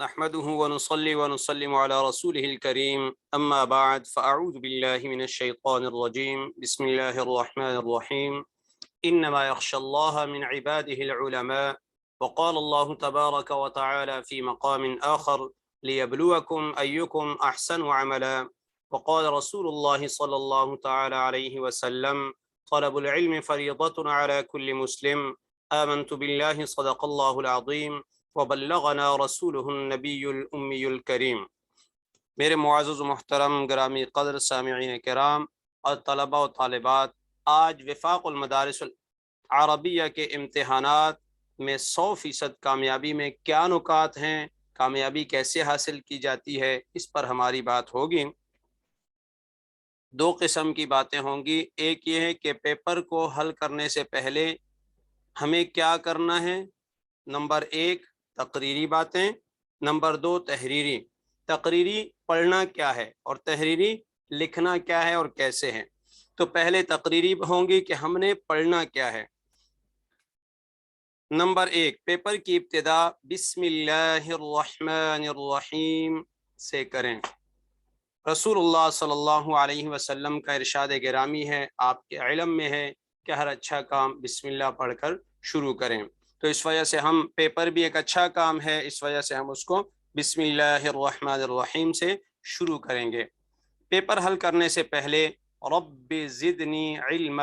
نحمده ونصلي ونسلم على رسوله الكريم. أما بعد فأعوذ بالله من الشيطان الرجيم. بسم الله الرحمن الرحيم. إنما يخشى الله من عباده العلماء. وقال الله تبارك وتعالى في مقام آخر ليبلوكم أيكم أحسن عملا. وقال رسول الله صلى الله تعالى عليه وسلم طلب العلم فريضة على كل مسلم. آمنت بالله صدق الله العظيم. وبلغنا رسوله النبی الامی الکریم میرے معزز و محترم گرامی قدر سامعین کرام اور طلبہ و طالبات، آج وفاق المدارس العربیہ کے امتحانات میں سو فیصد کامیابی میں کیا نکات ہیں؟ کامیابی کیسے حاصل کی جاتی ہے؟ اس پر ہماری بات ہوگی۔ دو قسم کی باتیں ہوں گی۔ ایک یہ ہے کہ پیپر کو حل کرنے سے پہلے ہمیں کیا کرنا ہے؟ نمبر ایک تقریری باتیں۔ نمبر دو، تحریری۔ تقریری پڑھنا کیا ہے اور تحریری لکھنا کیا ہے اور کیسے ہے تو پہلے تقریری ہوں گی کہ ہم نے پڑھنا کیا ہے۔ نمبر ایک، پیپر کی ابتدا بسم اللہ الرحمن الرحیم سے کریں۔ رسول اللہ صلی اللہ علیہ وسلم کا ارشاد گرامی ہے، آپ کے علم میں ہے کہ ہر اچھا کام بسم اللہ پڑھ کر شروع کریں۔ تو اس وجہ سے ہم پیپر بھی ایک اچھا کام ہے، اس وجہ سے ہم اس کو بسم اللہ الرحمن الرحیم سے شروع کریں گے۔ پیپر حل کرنے سے پہلے، رب زدنی علم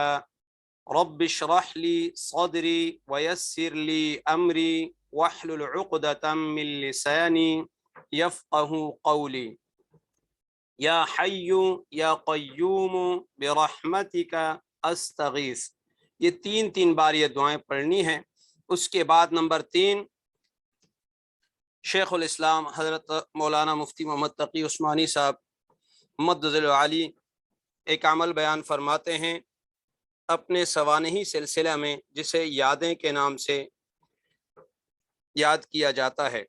رب شرح لی صدری ویسر لی امری وحلل عقدتا من لسانی یفقہ قولی۔ یا حی یا قیوم برحمتک، استغیث۔ یہ تین تین بار یہ دعائیں پڑھنی ہیں۔ اس کے بعد نمبر تین، شیخ الاسلام حضرت مولانا مفتی محمد تقی عثمانی صاحب محمد علی ایک عمل بیان فرماتے ہیں اپنے سوانحی سلسلہ میں، جسے یادیں کے نام سے یاد کیا جاتا ہے۔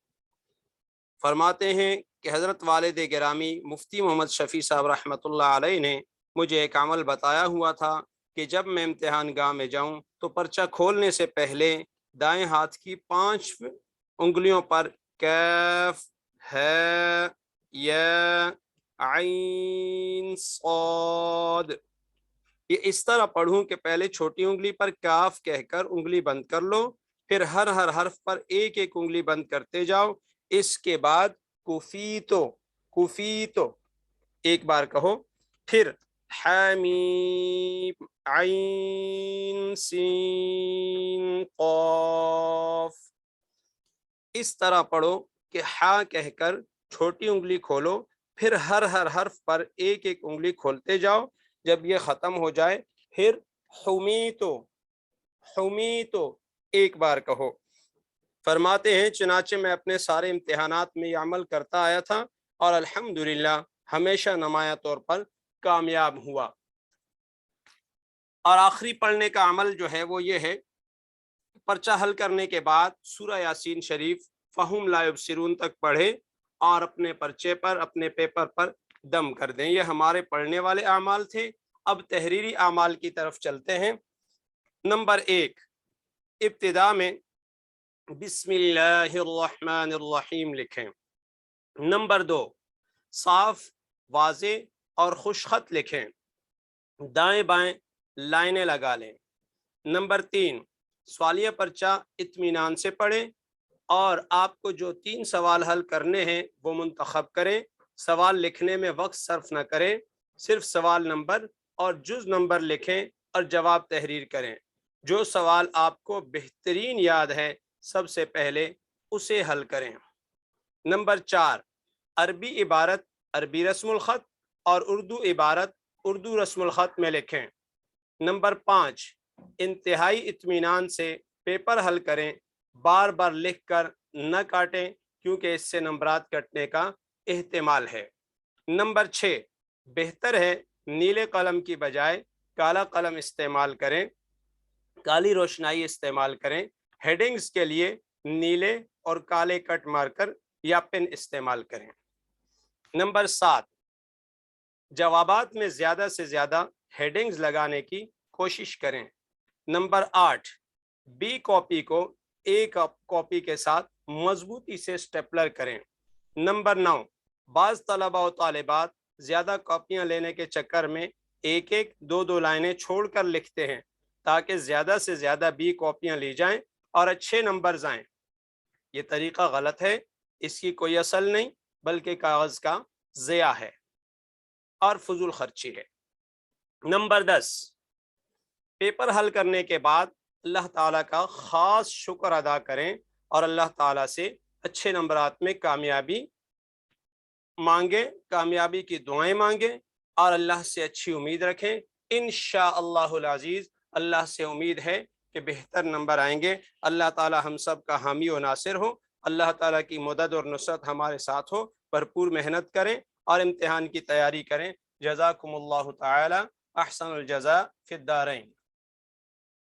فرماتے ہیں کہ حضرت والد گرامی مفتی محمد شفیع صاحب رحمۃ اللہ علیہ نے مجھے ایک عمل بتایا ہوا تھا کہ جب میں امتحان گاہ میں جاؤں تو پرچہ کھولنے سے پہلے دائیں ہاتھ کی پانچ انگلیوں پر کیف، ہے عین، صاد۔ یہ اس طرح پڑھوں کہ پہلے چھوٹی انگلی پر کاف کہہ کر انگلی بند کر لو، پھر ہر ہر حرف پر ایک ایک انگلی بند کرتے جاؤ۔ اس کے بعد کفی تو ایک بار کہو۔ پھر حمیم عین، سین قاف اس طرح پڑھو کہ ہا کہہ کر چھوٹی انگلی کھولو، پھر ہر ہر حرف پر ایک ایک انگلی کھولتے جاؤ۔ جب یہ ختم ہو جائے، پھر حمی تو حمی تو ایک بار کہو۔ فرماتے ہیں، چنانچہ میں اپنے سارے امتحانات میں یہ عمل کرتا آیا تھا اور الحمدللہ ہمیشہ نمایاں طور پر کامیاب ہوا۔ اور آخری پڑھنے کا عمل جو ہے وہ یہ ہے پرچہ حل کرنے کے بعد سورہ یاسین شریف فہم لائب سرون تک پڑھے اور اپنے پرچے پر، اپنے پیپر پر دم کر دیں۔ یہ ہمارے پڑھنے والے اعمال تھے۔ اب تحریری اعمال کی طرف چلتے ہیں۔ نمبر ایک، ابتدا میں بسم اللہ الرحمن الرحیم لکھیں۔ نمبر دو، صاف، واضح اور خوش خط لکھیں۔ دائیں بائیں لائنیں لگا لیں۔ نمبر تین سوالیہ پرچہ اطمینان سے پڑھیں اور آپ کو جو تین سوال حل کرنے ہیں وہ منتخب کریں۔ سوال لکھنے میں وقت صرف نہ کریں، صرف سوال نمبر اور جز نمبر لکھیں اور جواب تحریر کریں۔ جو سوال آپ کو بہترین یاد ہے سب سے پہلے اسے حل کریں۔ نمبر چار، عربی عبارت، عربی رسم الخط اور اردو عبارت اردو رسم الخط میں لکھیں۔ نمبر پانچ انتہائی اطمینان سے پیپر حل کریں، بار بار لکھ کر نہ کاٹیں، کیونکہ اس سے نمبرات کٹنے کا احتمال ہے۔ نمبر چھ، بہتر ہے نیلے قلم کی بجائے کالا قلم استعمال کریں، کالی روشنائی استعمال کریں، ہیڈنگز کے لیے نیلے اور کالے کٹ مار کر یا پن استعمال کریں۔ نمبر سات، جوابات میں زیادہ سے زیادہ ہیڈنگز لگانے کی کوشش کریں۔ نمبر آٹھ بی کاپی کو ایک کاپی کے ساتھ مضبوطی سے سٹیپلر کریں۔ نمبر نو، بعض طلبہ و طالبات زیادہ کاپیاں لینے کے چکر میں ایک ایک، دو دو لائنیں چھوڑ کر لکھتے ہیں تاکہ زیادہ سے زیادہ بی کاپیاں لی جائیں اور اچھے نمبرز آئیں۔ یہ طریقہ غلط ہے، اس کی کوئی اصل نہیں، بلکہ کاغذ کا ضیاع ہے اور فضول خرچی ہے۔ نمبر دس پیپر حل کرنے کے بعد اللہ تعالیٰ کا خاص شکر ادا کریں اور اللہ تعالیٰ سے اچھے نمبرات میں کامیابی مانگیں، کامیابی کی دعائیں مانگیں اور اللہ سے اچھی امید رکھیں۔ انشاء اللہ العزیز، اللہ سے امید ہے کہ بہتر نمبر آئیں گے۔ اللہ تعالیٰ ہم سب کا حامی و ناصر ہو۔ اللہ تعالیٰ کی مدد اور نصرت ہمارے ساتھ ہو۔ بھرپور محنت کریں اور امتحان کی تیاری کریں۔ جزاکم اللہ تعالی احسن الجزا فی الدارین۔